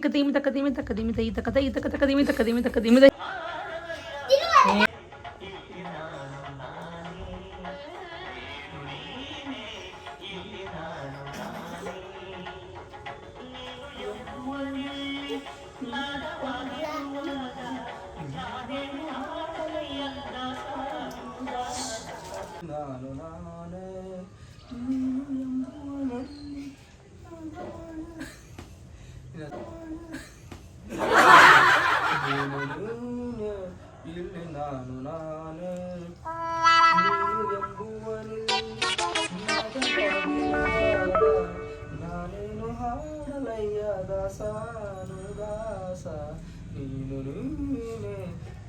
تقديمي تقديمي تقديمي تقديمي تقديمي تقديمي تقديمي تقديمي ಹಾಡಲಯ್ಯ ದಾಸಾನು ದಾಸ ನೀನು ನೀನೇ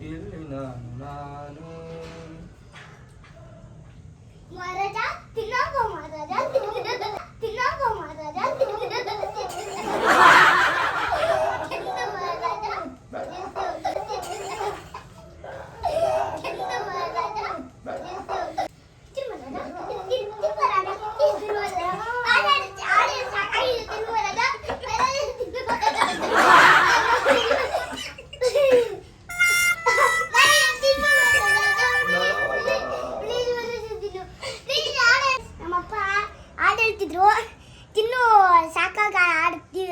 ಇಲ್ಲಿ ನಾನು ನಾನೇ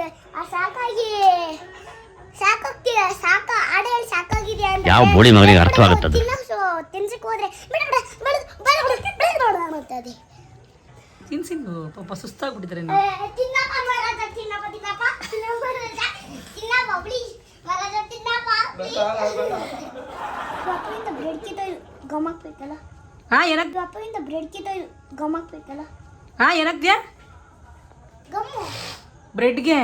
ಆ ಸಾಕಾಗಿ ಸಾಕಾಗ್ತಿದೆ ಸಾಕ ಹಾಡು ಹೇಳಿ ಸಾಕಾಗಿದೆ ಅಂತ ಯಾವ ಬೋಳಿ ಮಗನಿಗೆ ಅರ್ಥವಾಗುತ್ತದೆ ತಿನ್ನೋ ಹೋದ್ರೆ ಬೇಡ ತಿನ್ಸಿದ್ದು ಪಾಪ ಸುಸ್ತಾಗ್ಬಿಟ್ಟಿದ್ರೆ ತಿನ್ನಪ್ಪ ಮಹಾರಾಜ ತಿನ್ನಪ್ಪ ತಿನ್ನಪ್ಪ ತಿನ್ನಪ್ಪ ಮಹಾರಾಜ ತಿನ್ನಪ್ಪ ಪ್ಲೀಸ್ ಮಹಾರಾಜ ತಿನ್ನಪ್ಪ ಪ್ಲೀಸ್ ಅಪ್ಪಯಿಂದ ಬ್ರೆಡ್ ಗಮಕ್ಬೇಕಲ್ಲ ಹಾ ಏನಕ್ಕೆ ಅಪ್ಪಯಿಂದ ಬ್ರೆಡ್ ಗಮಕ್ಬೇಕಲ್ಲ ಹಾ ಏನಕ್ಕೆ ಗಮ್ಮು ಬ್ರೆಡ್ಗೆ?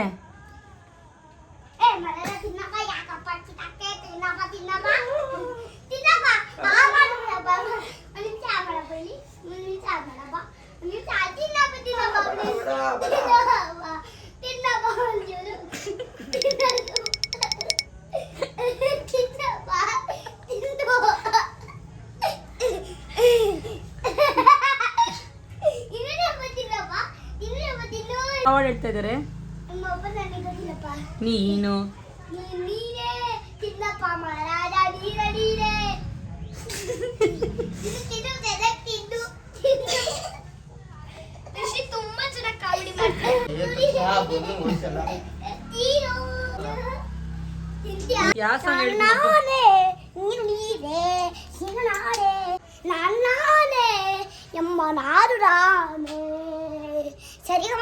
ಹೇಳ್ತಾ ಇದ್ದಾರೆ ನಮ್ಮ ಅಪ್ಪ ನನಗೆ ಗೊತ್ತಿಲ್ಲಪ್ಪ ನೀನು? ಯಾವ ಹೇಳ್ತೀನಪ್ಪ? ನಾನೇ ಎಂಬ ನಾಡು ರಾಮೇ ಸರಿಗಮ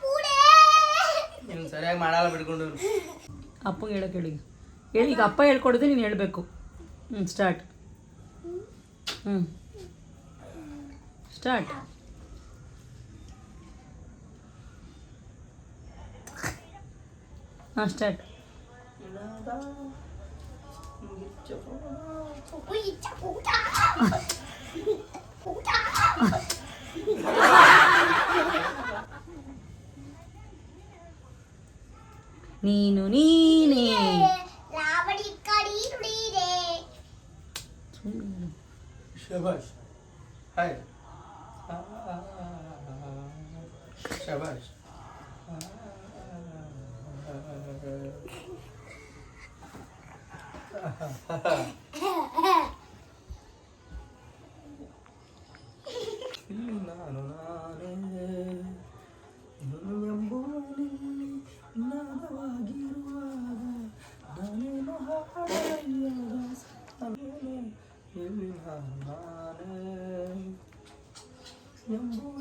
ಕೂಡೆ ನೀನು ಸರಿಯಾಗಿ ಮಾಡಲ್ಲ ಬಿಡ್ಕೊಂಡು ಅಪ್ಪಂಗೆ ಹೇಳಕ್ಕೆ ಹೇಳಿ ಹೇಳಿ ಈಗ ಅಪ್ಪ ಹೇಳ್ಕೊಡೋದು ನೀನು ಹೇಳಬೇಕು ಹ್ಞೂ ಸ್ಟಾರ್ಟ್ ಹ್ಞೂ ಸ್ಟಾರ್ಟ್ ಹಾಂ ಸ್ಟಾರ್ಟ್ ಉಯ್ ಚಕೂಟ ಕೂಟ ನೀನು ನೀನೇ ರಾವಣಿ ಕಡಿ ನುಡಿದೆ ಶಬಾಷ್ ಹಾಯ್ Yavaş yavaş.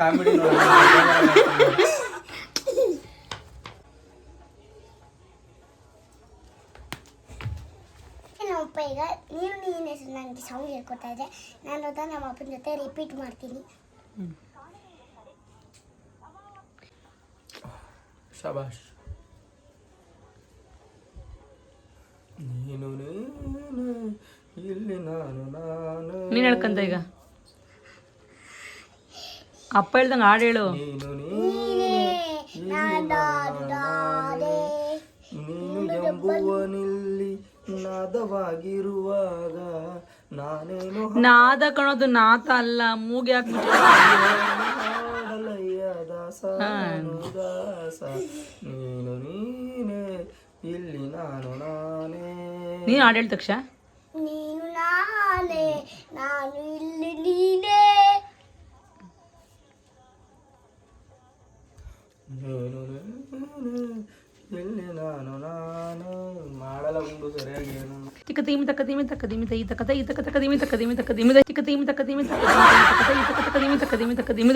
Comedy ನೋಡಿ. ನಮ್ಮಪ್ಪ ಈಗ ನೀನು ನೀನು ಹೆಸರು ನನಗೆ ಸಾಂಗ್ ಹೇಳ್ಕೊತಾ ಇದ್ದೆ. ನಾನು ಅದ ನಮ್ಮ ಅಪ್ಪನ ಜೊತೆ ರಿಪೀಟ್ ಮಾಡ್ತೀನಿ. ಶಬಾಷ್. ನೀನು ನೀನು ಇಲ್ಲಿ ನಾನು ನಾನು. ನೀನು ಹೇಳ್ಕಂತ ಈಗ. ಅಪ್ಪ ಹೇಳ್ದಂಗೆ ಹಾಡು ಹೇಳು. ನೀನು ಎಂಬುವನಿಲ್ಲಿ ನಾದವಾಗಿರುವಾಗ ನಾನೇನು ನಾದ ಕಣೋದು ನಾತ ಅಲ್ಲ ಮೂಗಿ ಹಾಕ್ಬಿಟ್ಟು. ಹಾಡಲಯ್ಯ ದಾಸ ನಾನು ದಾಸ. ನೀನು ನೀನೇ ಇಲ್ಲಿ ನಾನು ನಾನೇ. ನೀನು ಹಾಡು ಹೇಳಿದ ಮಾಡಲ್ಲ ಗುಂಡು ಸರಿಯಾಗಿ ಏನು ಚಿಕ್ಕ ತೀಮಿ ತಕ್ಕ ತೀಮಿ ತಕ್ಕ ದಿಮಿ ತೈ ತಕ್ಕ ತೈ ತಕ್ಕ ತಕ್ಕ ದಿಮಿ ತಕ್ಕ ದಿಮಿ ತಕ್ಕ ದಿಮಿ ಚಿಕ್ಕ ತೀಮಿ ತಕ್ಕ ತೀಮಿ ತಕ್ಕ ದಿಮಿ ತಕ್ಕ ತೈ ತಕ್ಕ ತಕ್ಕ ದಿಮಿ ತಕ್ಕ ದಿಮಿ ತಕ್ಕ ದಿಮಿ